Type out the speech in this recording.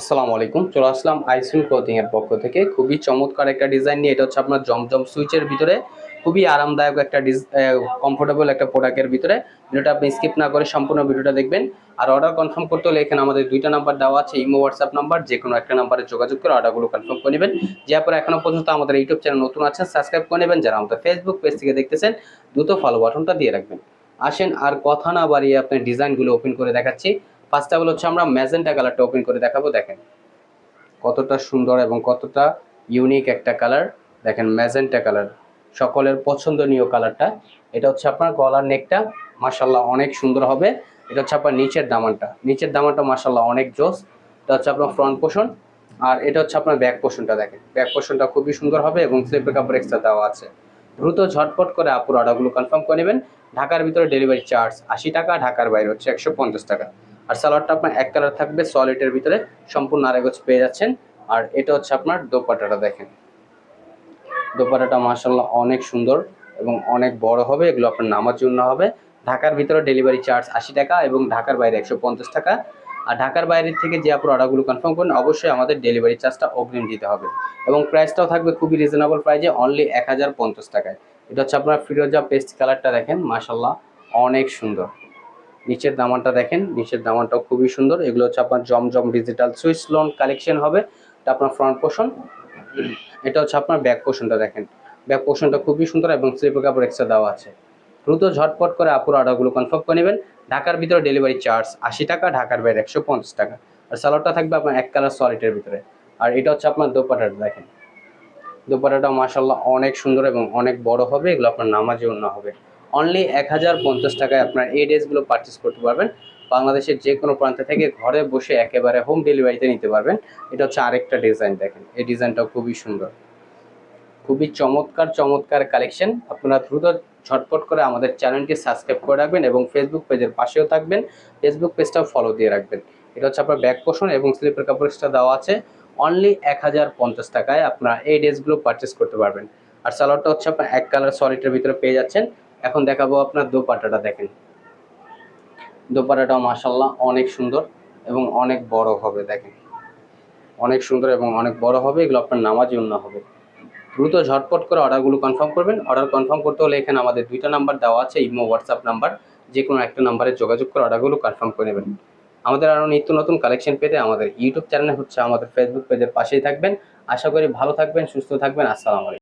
আসসালামু আলাইকুম, চলে আসলাম আইসুল ক্লোথিং এর পক্ষ থেকে। খুবই চমৎকার একটা ডিজাইন নিয়ে, এটা হচ্ছে আপনার জমজম সুইচের ভিতরে। খুবই আরামদায়ক একটা কমফোর্টেবল একটা প্রোডাক্টের ভিতরে। ভিডিওটা আপনি স্কিপ না করে সম্পূর্ণ ভিডিওটা দেখবেন। আর অর্ডার কনফার্ম করতে হলে এখানে আমাদের দুইটা নাম্বার দেওয়া আছে, ইমো হোয়াটসঅ্যাপ নাম্বার যে কোনো একটা নাম্বারে যোগাযোগ করে অর্ডারগুলো কনফার্ম করে নেবেন। যে পরে এখনও পর্যন্ত আমাদের ইউটিউব চ্যানেল নতুন আছেন সাবস্ক্রাইব করে নেবেন। যারা আমাদের ফেসবুক পেজ থেকে দেখতেছেন, দ্রুত ফলো বাটনটা দিয়ে রাখবেন। আসেন, আর কথা না বাড়িয়ে আপনার ডিজাইনগুলো ওপেন করে দেখাচ্ছি। ফার্স্ট অফ অল হচ্ছে আমরা ম্যাজেন্টা কালারটা ওপেন করে দেখাবো, দেখেন। কতটা সুন্দর এবং কতটা ইউনিক একটা কালার দেখেন ম্যাজেন্টা কালার সকলের পছন্দনীয় কালারটা এটা হচ্ছে আপনার গলার নেকটা মাসাল্লাহ অনেক সুন্দর হবে। এটা হচ্ছে আপনার নিচের দামানটা। নিচের দামানটা মাসাল্লাহ অনেক জোস। এটা হচ্ছে আপনার ফ্রন্ট পোষণ আর এটা হচ্ছে আপনার ব্যাক পোষণটা দেখেন। ব্যাক পোষণটা খুবই সুন্দর হবে এবং স্লিপের কাপড় এক্সট্রা দেওয়া আছে। দ্রুত ঝটপট করে আপুর অর্ডারগুলো কনফার্ম করে নেবেন। ঢাকার ভিতরে ডেলিভারি চার্জ আশি টাকা, ঢাকার বাইরে হচ্ছে একশো পঞ্চাশ টাকা। আর সালোয়ারটা আপনার এক কালার থাকবে সলিডের ভিতরে সম্পূর্ণ আরেগজ পেয়ে যাচ্ছেন। আর এটা হচ্ছে আপনার দোপাটাটা দেখেন। দোপাটাটা মার্শাল্লাহ অনেক সুন্দর এবং অনেক বড় হবে, এগুলো আপনার নামার জন্য হবে। ঢাকার ভিতরে ডেলিভারি চার্জ আশি টাকা এবং ঢাকার বাইরে একশো পঞ্চাশ টাকা। আর ঢাকার বাইরের থেকে যে আপনার অর্ডারগুলো কনফার্ম করেন, অবশ্যই আমাদের ডেলিভারি চার্জটা অগ্রিম দিতে হবে। এবং প্রাইসটাও থাকবে খুবই রিজনেবল প্রাইজে অনলি এক হাজার পঞ্চাশ টাকায়। এটা হচ্ছে আপনার ফিরোজা পেস্ট কালারটা দেখেন মাশাল্লাহ অনেক সুন্দর। নিচের দামানটা দেখেন, নিচের দামানটাও খুবই সুন্দর। এগুলো হচ্ছে আপনার Zamzam digital Swiss lawn collection হবে। এটা আপনার ফ্রন্ট পোর্শন এটা হচ্ছে আপনার ব্যাক পোর্শনটা দেখেন। ব্যাক পোর্শনটা খুবই সুন্দর এবং স্লিপের কাপড় এক্সট্রা দেওয়া আছে। দ্রুত ঝটপট করে আপুর অর্ডারগুলো কনফার্ম করে নেবেন। ঢাকার ভিতরে ডেলিভারি চার্জ আশি টাকা, ঢাকার বাইরে একশো পঞ্চাশ টাকা। আর সালোয়ারটা থাকবে আপনার এক কালার সলিটের ভিতরে। আর এটা হচ্ছে আপনার দোপাটাটা দেখেন। দোপাটাটা মাসাল্লাহ অনেক সুন্দর এবং অনেক বড় হবে। এগুলো আপনার নামাজে অন্য হবে। অনলি এক হাজার পঞ্চাশ টাকায় আপনার এই ড্রেসগুলো পারচেস করতে পারবেন। বাংলাদেশের যে কোনো প্রান্ত থেকে ঘরে বসে একেবারে হোম ডেলিভারিতে নিতে পারবেন। এটা হচ্ছে আরেকটা ডিজাইন দেখেন। এই ডিজাইনটাও খুবই সুন্দর। খুবই চমৎকার চমৎকার কালেকশন আপনারা দ্রুত ঝটপট করে আমাদের চ্যানেলটি সাবস্ক্রাইব করে রাখবেন এবং ফেসবুক পেজের পাশেও থাকবেন। ফেসবুক পেজটাও ফলো দিয়ে রাখবেন। এটা হচ্ছে আপনার ব্যাক পোষণ এবং স্লিপের কাপড়টা দেওয়া আছে। অনলি এক হাজার পঞ্চাশ টাকায় আপনারা এই ড্রেসগুলো পারচেস করতে পারবেন। আর সালোয়ারটা হচ্ছে আপনার এক কালার সলিডের ভিতরে পেয়ে যাচ্ছেন। এখন দেখাবো আপনার দোপাটাটা দেখেন। দোপাটাটাও মাসাল্লাহ অনেক সুন্দর এবং অনেক বড় হবে, দেখেন। অনেক সুন্দর এবং অনেক বড় হবে, এগুলো আপনার নামাজ অন্য হবে। দ্রুত ঝটপট করে অর্ডারগুলো কনফার্ম করবেন। অর্ডার কনফার্ম করতে হলে এখানে আমাদের দুইটা নাম্বার দেওয়া আছে, ইমো, হোয়াটসঅ্যাপ নাম্বার। যে কোনো একটা নাম্বারে যোগাযোগ করে অর্ডারগুলো কনফার্ম করে নেবেন। আমাদের আরও নিত্য নতুন কালেকশন পেতে আমাদের ইউটিউব চ্যানেল হচ্ছে আমাদের ফেসবুক পেজের পাশেই থাকবেন। আশা করি ভালো থাকবেন, সুস্থ থাকবেন। আসসালামু আলাইকুম।